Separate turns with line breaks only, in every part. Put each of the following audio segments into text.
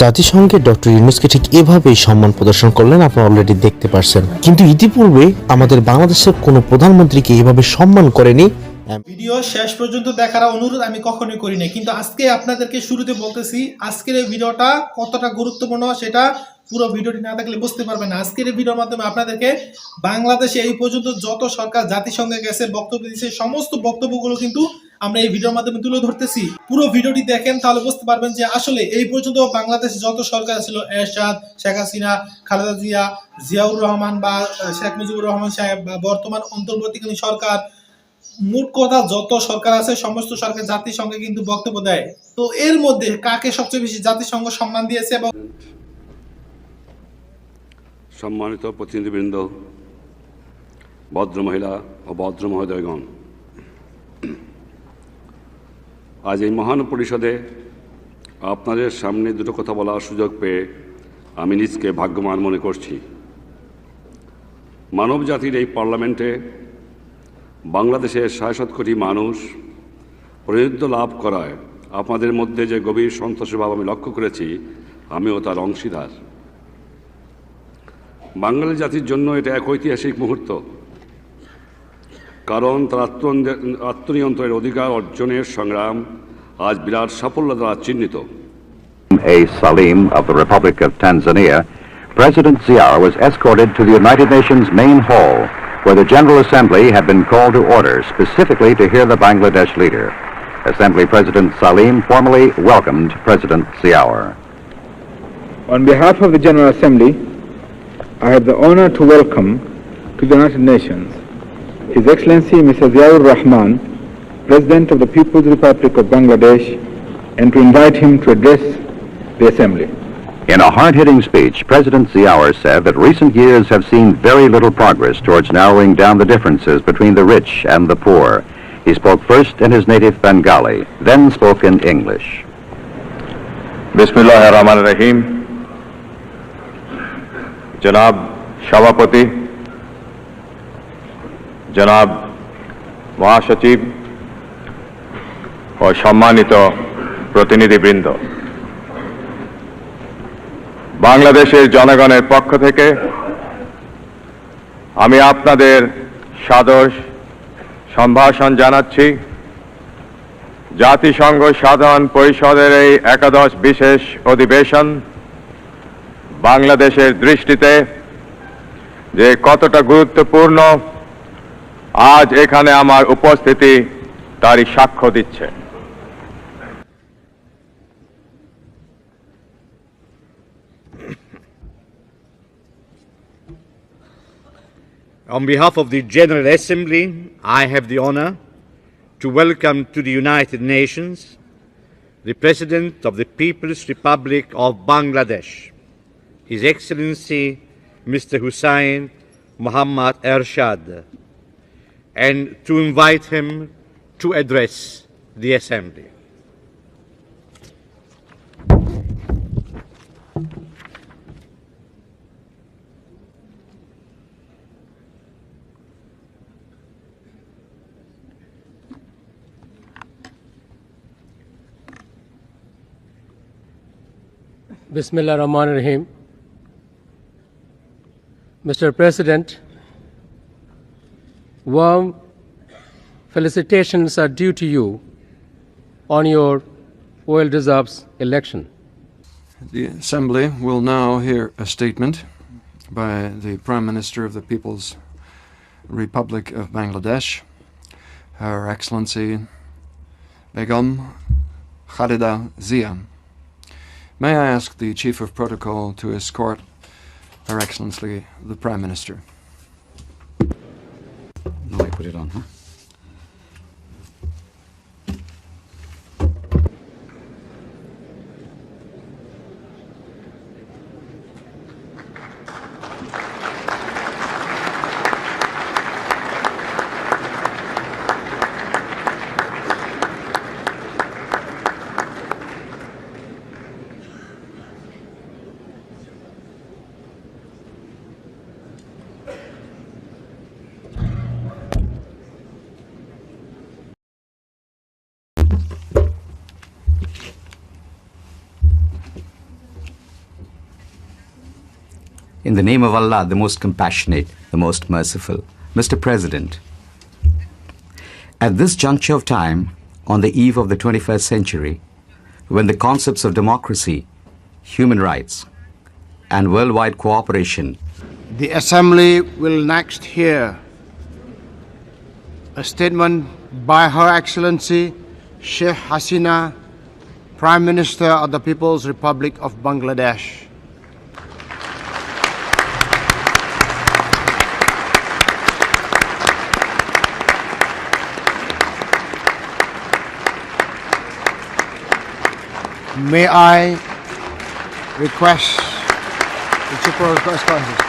জাতিসংঘের ডক্টর ইউনুসকে ঠিক এভাবেই সম্মান প্রদর্শন করলেন আপনারা অলরেডি দেখতে পারছেন। কিন্তু ইতিপূর্বে আমাদের বাংলাদেশের কোনো প্রধানমন্ত্রীকে এভাবে সম্মান করেনি
ভিডিও শেষ পর্যন্ত দেখার অনুরোধ আমি কখনোই করি নাই। কিন্তু আজকে আপনাদেরকে শুরুতে বলতেছি, আজকের এই ভিডিওটা কতটা গুরুত্বপূর্ণ সেটা পুরো ভিডিওটি না দেখলে বুঝতে পারবেন না। আজকের এই ভিডিওর মাধ্যমে আপনাদেরকে বাংলাদেশে এই পর্যন্ত যত সরকার জাতিসংঘে গেছে, বক্তব্য দিয়েছে, সমস্ত বক্তব্যগুলো কিন্তু আমরা এই ভিডিওর মাধ্যমে তুলে ধরতেছি। পুরো ভিডিওটি দেখেন, তাহলে বুঝতে পারবেন যে আসলে এই পর্যন্ত বাংলাদেশে যত সরকার ছিল, এরশাদ, শেখ হাসিনা, খালেদা জিয়া, জিয়াউর রহমান বা শেখ মুজিবুর রহমান সাহেব বা বর্তমান অন্তর্বর্তীকালীন সরকার মোট কথা যত সরকার আছে, সমস্ত সরকার জাতিসংঘে কিন্তু বক্তব্য দেয়। তো এর মধ্যে কাকে সবচেয়ে বেশি জাতিসংঘ সম্মান দিয়েছে এবং
সম্মানিত প্রতিনিধিবৃন্দ, ভদ্র মহিলা ও ভদ্র মহোদয়গণ, আজ এই মহান পরিষদে আপনাদের সামনে দুটো কথা বলার সুযোগ পেয়ে আমি নিজকে ভাগ্যবান মনে করছি। মানব জাতির এই পার্লামেন্টে বাংলাদেশের সাড়ে কোটি মানুষ প্রতিনিধিত্ব লাভ করায় আপনাদের মধ্যে যে গভীর সন্তোষের ভাব আমি লক্ষ্য করেছি আমিও তার অংশীদার। বাঙালি জাতির জন্য এটা এক ঐতিহাসিক মুহূর্ত। কারণ তার আত্মন- আত্মনিয়ন্ত্রণের অধিকার অর্জনের সংগ্রাম আজ বিরাট সাফল্য দ্বারা চিহ্নিত।
A. Salim of the Republic of Tanzania, President Ziaur was escorted to the United Nations main where the General Assembly had been called to order specifically to hear the Bangladesh leader. Assembly President Salim formally welcomed President Ziaur.
On behalf of the General Assembly, I have the honor to welcome to the United Nations His Excellency Mr. Ziaur Rahman, President of the People's Republic of Bangladesh, and to invite him to address the Assembly.
In a hard-hitting speech, President Ziaur said that recent years have seen very little progress towards narrowing down the differences between the rich and the poor. He spoke first in his native Bengali, then spoke in English.
বিসমুল্লাহ রহমান রহিম জনাব সভাপতি জনাব মহাসচিব ও সম্মানিত প্রতিনিধিবৃন্দ বাংলাদেশের জনগণের পক্ষ থেকে আমি আপনাদের সাদর সম্ভাষণ জানাচ্ছি। জাতিসংঘ সাধারণ পরিষদের এই একাদশ বিশেষ অধিবেশন বাংলাদেশের দৃষ্টিতে যে কতটা গুরুত্বপূর্ণ, আজ এখানে আমার উপস্থিতি তারই সাক্ষ্য দিচ্ছে।
On behalf of the General Assembly, I have the honor to welcome to the United Nations the President of the People's Republic of Bangladesh, His Excellency Mr. Hussein Muhammad Ershad, and to invite him to address the Assembly.
Bismillah Rahman Rahim. Mr. President, warm felicitations are due to you on your well deserved election.
The Assembly will now hear a statement by the Prime Minister of the People's Republic of Bangladesh, Her Excellency Begum Khalida Zia. May I ask the Chief of Protocol to escort Her Excellency the Prime Minister?
No, I put it on, huh? In the name of Allah, the most compassionate, the most merciful. Mr. President, at this juncture of time, on the eve of the 21st century, when the concepts of democracy, human rights, and worldwide cooperation
The Assembly will next hear a statement by Her Excellency Sheikh Hasina, Prime Minister of the People's Republic of Bangladesh. May I request the of Correspondence?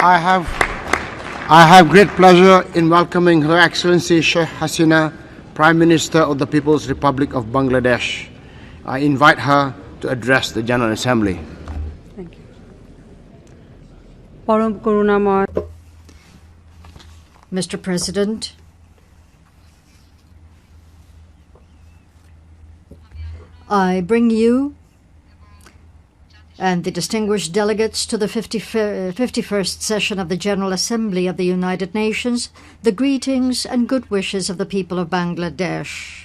I have, I have great pleasure in welcoming Her Excellency Sheikh Hasina, Prime Minister of the People's Republic of Bangladesh. I invite her to address the General Assembly.
পরম করুণাময় Mr. President, I bring you and the distinguished delegates to the 50 51st session of the General Assembly of the United Nations the greetings and good wishes of the people of Bangladesh.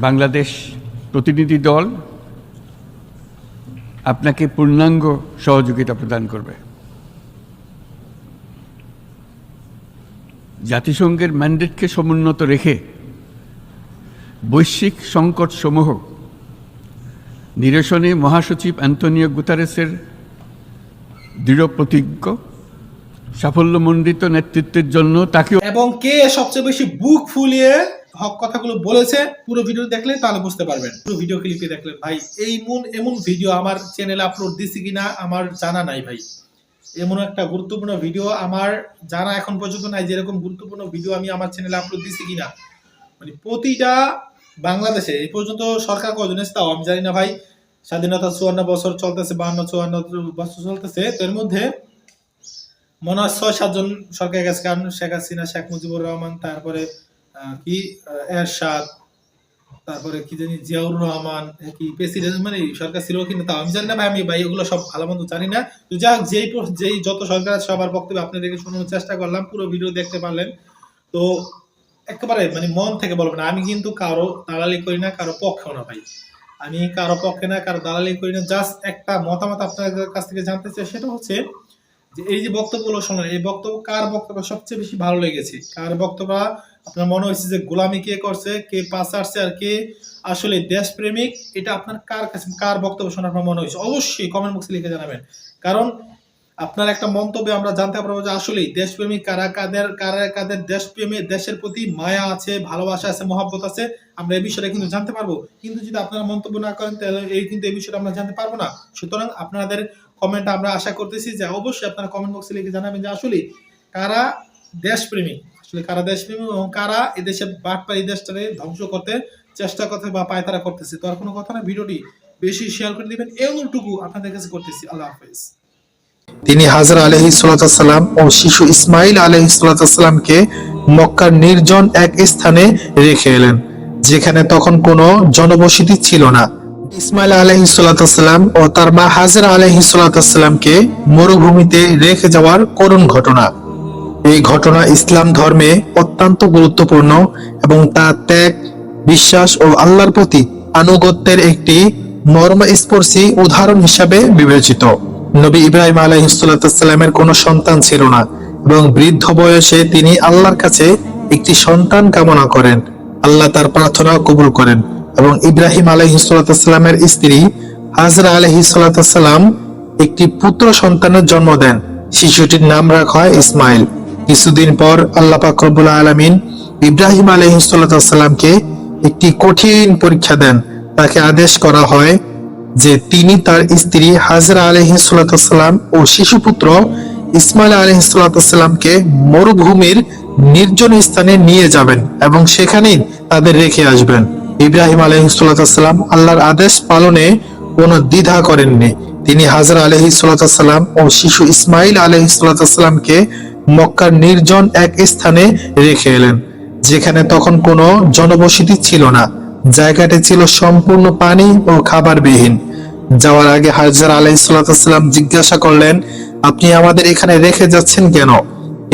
Bangladesh প্রতিনিধি দল আপনাকে পূর্ণাঙ্গ সহযোগিতা প্রদান করবে। জাতিসংঘের ম্যান্ডেটকে সমুন্নত রেখে বৈশ্বিক সংকটসমূহ নিরসনে মহাসচিব অ্যান্টনিও গুতারেসের দৃঢ় প্রতিজ্ঞ, সাফল্যমণ্ডিত নেতৃত্বের জন্য তাকেও
এবং কে সবচেয়ে বেশি বুক ফুলিয়ে হক কথাগুলো বলেছে, পুরো ভিডিও দেখলে তাহলে বুঝতে পারবেন। পুরো ভিডিও ক্লিপে দেখলে, ভাই, এই মন, এমন ভিডিও আমার চ্যানেলে আপলোড দিছি কিনা আমার জানা নাই ভাই। এমন একটা গুরুত্বপূর্ণ ভিডিও আমার জানা এখন পর্যন্ত নাই যেরকম গুরুত্বপূর্ণ ভিডিও আমি আমার চ্যানেলে আপলোড দিছি কিনা। মানে প্রতিটা বাংলাদেশে, এই পর্যন্ত সরকার কজন এসে তাও আমি জানি না ভাই। স্বাধীনতা চুয়ান্ন বছর চলতেছে, বাহান্ন, চুয়ান্ন বছর চলতেছে, তো এর মধ্যে মনে হয় ছয়, সাতজন সরকারের কাছে কারণ শেখ হাসিনা, শেখ মুজিবুর রহমান, তারপরে কি এরশাদ, তারপরে কি জানি জিয়াউর রহমান কি, প্রেসিডেন্ট মানে সরকার ছিল তাও আমি জানি না, ভাই, আমি, ভাই সব ভালো মন্দ জানি না। তো যাই হোক, যেই যেই যত সরকার আছে সবার বক্তব্য শোনানোর চেষ্টা করলাম, পুরো ভিডিও দেখতে পারলেন। তো একেবারে মানে মন থেকে বলব না, আমি কিন্তু কারও দালালি করি না, কারও পক্ষেও না, ভাই। আমি কারও পক্ষে না, কারও দালালি করি না, জাস্ট একটা মতামত আপনাদের কাছ থেকে জানতে চাই, সেটা হচ্ছে এই যে বক্তব্যগুলো শুনলেন, এই বক্তব্য কার বক্তব্য সবচেয়ে বেশি ভালো লেগেছে? কার বক্তব্য? আপনার মনে হয়েছে যে গোলামি কে করছে, কে পাস আসছে আর কে আসলে দেশপ্রেমিক? এটা আপনার কার কাছে, কার বক্তব্য শোনার পর মনে হয়েছে? অবশ্যই কমেন্ট বক্সে লিখে জানাবেন। কারণ আপনার একটা মন্তব্যে আমরা জানতে পারব যে আসলেই দেশপ্রেমিক কারা কাদের কারা কাদের দেশপ্রেমে, দেশের প্রতি মায়া আছে, ভালোবাসা আছে, মহব্বত আছে, আমরা এই বিষয়টা কিন্তু জানতে পারব। কিন্তু যদি আপনারা মন্তব্য না করেন, তাহলে এই কিন্তু এই বিষয়টা আমরা জানতে পারব না। সুতরাং আপনাদের কমেন্ট আমরা আশা করতেছি যে অবশ্যই আপনারা কমেন্ট বক্সে লিখে জানাবেন যে আসলে কারা দেশপ্রেমিক আসলে কারা দেশপ্রেমিক এবং কারা এদেশে বাটপার এই দেশটাকে ধ্বংস করতে চেষ্টা করতে বা পায়তারা করতেছে। তো আর কোনো কথা না, ভিডিওটি বেশি শেয়ার করে দিবেন। অনুরোধটুকু আপনাদের কাছে করতেছি। আল্লাহ হাফেজ।
তিনি হাজরা আলহি সালাম ও শিশু ইসমাইল আলহি সালামকে মক্কার নির্জন এক স্থানে রেখে এলেন, যেখানে তখন কোনো জনবসতি ছিল না। ইসমাইল আলহিসাল্লাম ও তার মা হাজরা আলহিসাল্লামকে মরুভূমিতে রেখে যাওয়ার করুণ ঘটনা। এই ঘটনা ইসলাম ধর্মে অত্যন্ত গুরুত্বপূর্ণ এবং তা ত্যাগ, বিশ্বাস ও আল্লাহর প্রতি আনুগত্যের একটি মর্মস্পর্শী উদাহরণ হিসাবে বিবেচিত। নবী ইব্রাহিম আলহিসাল্লামের কোনো সন্তান ছিল না এবং বৃদ্ধ বয়সে তিনি আল্লাহর কাছে একটি সন্তান কামনা করেন। আল্লাহ তার প্রার্থনা কবুল করেন। এবং ইব্রাহিম আলহিসাল্লামের স্ত্রী হাজরা আলহিসাল্লাম একটি পুত্র সন্তানের জন্ম দেন। শিশুটির নাম রাখা হয় ইসমাইল। কিছুদিন পর আল্লাহ পাক আলমিন ইব্রাহিম আলহিসাল্লামকে একটি কঠিন পরীক্ষা দেন। তাকে আদেশ করা হয় যে তিনি তার স্ত্রী হাজরা আলহিসাল্লাম ও শিশুপুত্র ইসমাইল আলহিসাল্লামকে মরুভূমির নির্জন স্থানে নিয়ে যাবেন এবং সেখানেই তাদের রেখে আসবেন। ইব্রাহিম আলহিসাল্লাম আল্লাহর আদেশ পালনে কোনো দ্বিধা করেননি। তিনি হাজরা আলহিসাল্লাম ও শিশু ইসমাইল আলহিসাল্লামকে মক্কার নির্জন এক স্থানে রেখে এলেন, যেখানে তখন কোনো জনবসতি ছিল না। জায়গাটি ছিল সম্পূর্ণ পানি ও খাবারবিহীন। যাওয়ার আগে হাজার আলহিসাল্লাম জিজ্ঞাসা করলেন, আপনি আমাদের এখানে রেখে যাচ্ছেন কেন?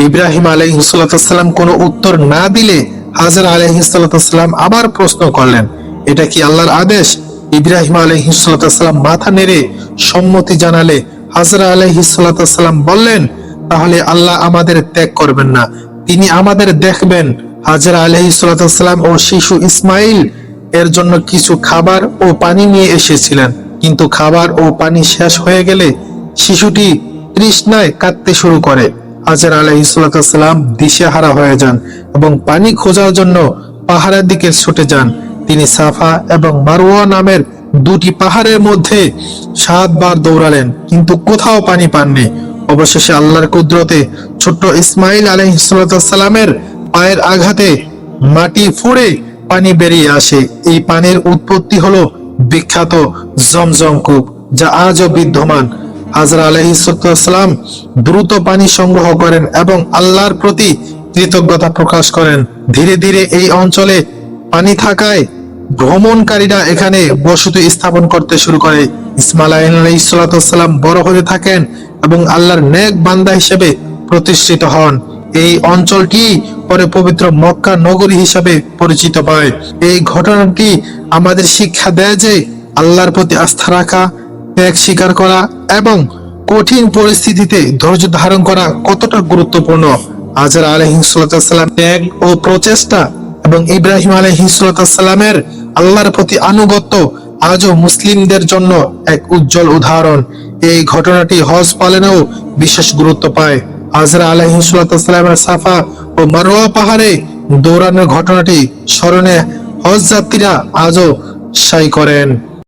ইব্রাহিম আলহিসাল্লাম কোনো উত্তর না দিলে হাজরা আলহিসাল্লাম আবার প্রশ্ন করলেন, এটা কি আল্লাহর আদেশ? ইব্রাহিম আলহিসাল্লাম মাথা নেড়ে সম্মতি জানালে হাজরা আলহিসাল্লাম বললেন, তাহলে আল্লাহ আমাদের ত্যাগ করবেন না। তিনি আমাদের দেখবেন, হাজরা আলহিসাল্লাম ও শিশু ইসমাইল এর জন্য কিছু খাবার ও পানি নিয়ে এসেছিলেন। কিন্তু খাবার ও পানি শেষ হয়ে গেলে শিশুটি তৃষ্ণায় কাঁদতে শুরু করে। হাজার আলহিসাল্লাম দিশেহারা হয়ে যান এবং পানি খোঁজার জন্য পাহাড়ের দিকে ছুটে যান। তিনি সাফা এবং মারোয়া নামের দুটি পাহাড়ের মধ্যে সাতবার দৌড়ালেন, কিন্তু কোথাও পানি পাননি। অবশেষে আল্লাহর কুদরতে ছোট্ট ইসমাইল আলহিসাল্লামের পায়ের আঘাতে মাটি ফুড়ে পানি বেরিয়ে আসে। এই পানির উৎপত্তি হলো বিখ্যাত জমজম কূপ, যা আজও বিদ্যমান। হাজরা আলহিসাম দ্রুত পানি সংগ্রহ করেন এবং আল্লাহর প্রতি কৃতজ্ঞতা প্রকাশ করেন। ধীরে ধীরে এই অঞ্চলে পানি থাকায় ভ্রমণকারীরা এখানে বসতি স্থাপন করতে শুরু করে। ইসমাইল বড় হতে থাকেন এবং আল্লাহর নেক বান্দা হিসেবে প্রতিষ্ঠিত হন। এই অঞ্চলটি পরে পবিত্র মক্কা নগরী হিসাবে পরিচিত পায় এই ঘটনাটি আমাদের শিক্ষা দেয় যে আল্লাহর প্রতি আস্থা রাখা, ত্যাগ স্বীকার করা এবং কঠিন পরিস্থিতিতে ধৈর্য ধারণ করা কতটা গুরুত্বপূর্ণ? আজর আলহিসাল্লাম ত্যাগ ও প্রচেষ্টা এবং ইব্রাহিম আলহিসাল্লামের আল্লাহর প্রতি আনুগত্য আজও মুসলিমদের জন্য এক উজ্জ্বল উদাহরণ। এই ঘটনাটি হজ পালনেও বিশেষ গুরুত্ব পায়। হাজরা আলহিসাল্লামের সাফা ও মারোয়া পাহাড়ে দৌড়ানোর ঘটনাটি স্মরণে হজ যাত্রীরা আজও সাই করেন।